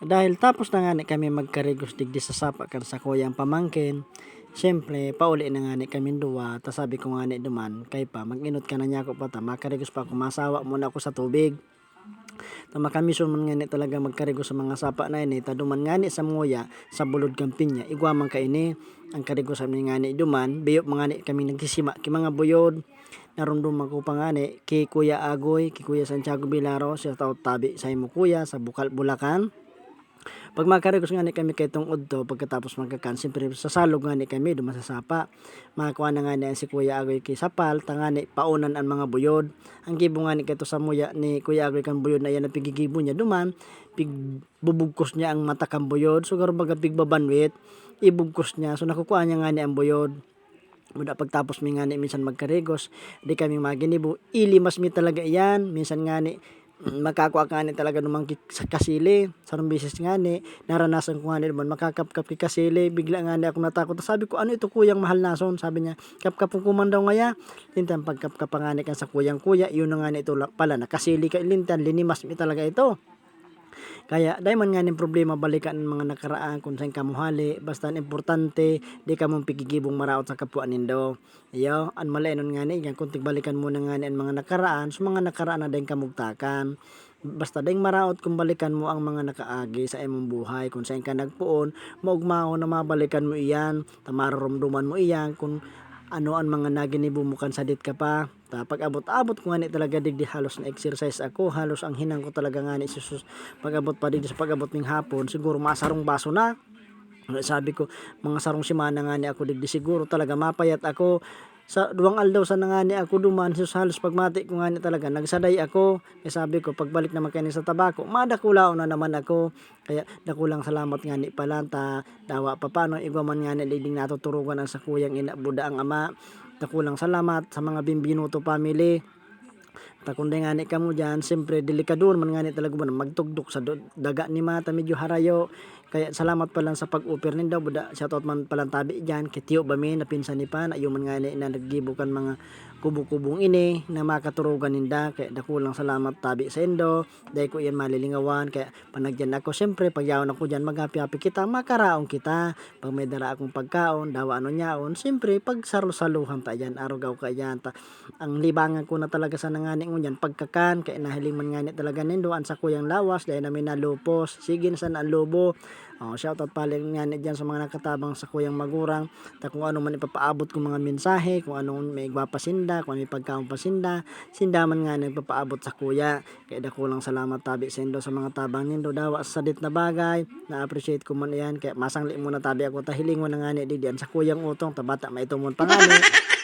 Dahil tapos na nga ni kami magkarigos digdi sa sapa kan sa kuyang pamangkin. Siyempre, pauli na nga ni kami duwa. Ta sabi ko nga ni duman, kay pa, mag-inot ka na niya ako pa ta. Makarigos pa ako, masawa muna ako sa tubig. Ta makamisyon man nga ni talaga magkarigos sa mga sapa na ini. Ta duman nga ni sa nguya, sa bulod kampinya. Igwa man ka ini. Ang karigos sa nga ni duman, biyok mga ni kami nagkisima. Ki mga buyod, narundum ako nga ni, kay Kuya Agoy, kay Kuya Santiago Bilaro, siya tao tabi sa imo kuya, sa Bukal, Bulacan. Pag makarigos nga ni kami kay tong udto pagkatapos magkakan siyempre sa salog nga ni kami duman sa sapa. Makakuha na nga ni si Kuya Agoy kay Sapal tangani paunan ang mga buyod. Ang gibo nga ni kay to sa muya ni Kuya Agoy kan buyod na yan ang pigigibo niya duman pig bubugkos niya ang mata kan buyod so garo baga pig babanwit ibugkos niya so nakukuha niya nga ni ang buyod. Muna pagtapos mi nga ni minsan magkarigos, di kami maginibo. Ilimas mi talaga iyan. Minsan nga ni makakuha ka ni talaga numang ki- sa kasili. Sarong bisis nga ni, naranasan ko nga ni naman, makakapkap ki kasili. Bigla nga ni ako natakot. Sabi ko, ano ito kuyang mahal nason? Sabi niya, kapkap ko man daw ngaya. Lintan, pagkapkap pa nga ni kan sa kuyang kuya, yun nga ni ito la- pala, nakasili ka lintan, linimas mi talaga ito. Kaya dahil man nga ning problema balikan ang mga nakaraan kung saan ka muhali basta importante di ka mong pigigibong maraot sa kapwa nindo. Iyo, an malainon nga ni kunting balikan mo na nga ni ang mga nakaraan so mga nakaraan na din kamugtakan. Basta ding maraot kung balikan mo ang mga nakaagi sa imong buhay kung saan ka nagpuon, maugmao na mabalikan mo iyan, tamararumduman mo iyan kung ano ang mga naginibo mo kan sadit ka pa. Ta pag abot-abot ko nga ni talaga digdi halos na exercise ako, halos ang hinang ko talaga nga ni susus pag abot pa digdi sa pag abot ning hapon, siguro masarong baso na. Sabi ko, mga sarong simana nga ni ako digdi siguro talaga mapayat ako sa duwang aldaw sa nga ni ako duman sus halos pagmati ko nga ni talaga nagsaday ako. Kaya sabi ko pagbalik naman kani sa tabako. Madakulaw na naman ako. Kaya dakulang salamat nga ni palanta. Dawa pa paano igwa man nga ni liding natuturugan ang sa kuyang ina buda ang ama? Dakulang salamat sa mga bimbinuto family Ta kundi nga ni kamo dyan, siyempre delikador man nga ni talaga mo magtugdok sa daga ni mata medyo harayo. Kaya salamat pa lang sa pag-upir nindaw buda shoutout man palang tabi dyan kay Tio Bami na pinsan ni pa na man nga ni na naggibo kan mga kubo-kubong ini na makaturugan ninda. Kaya dakulang salamat tabi sa indo dahil ko yan malilingawan. Kaya panagyan ako siyempre pag yaon ako dyan maghapi-hapi kita makaraon kita. Pag may dara akong pagkaon dawa ano nyaon siyempre pag salusaluhan ta dyan arugaw ka dyan ta. Ang libangan ko na talaga sa nangani ko dyan pagkakan kaya nahiling man ngani talaga nindo an sa kuyang lawas dahil namin nalupos sige na sa ang lobo Oh, shoutout pala nga dyan sa mga nakatabang sa kuyang magurang. Ta kung ano man ipapaabot kong mga mensahe, kung anong may pasinda, kung ano may pagkaon pasinda, sinda man nga nagpapaabot sa kuya. Kaya dako lang salamat tabi sa indo sa mga tabang nindo dawa sa sadit na bagay. Na-appreciate ko man yan. Kaya masangli muna tabi ako tahiling mo na nga ni diyan sa kuyang utong tabata maitumon pa nga ni.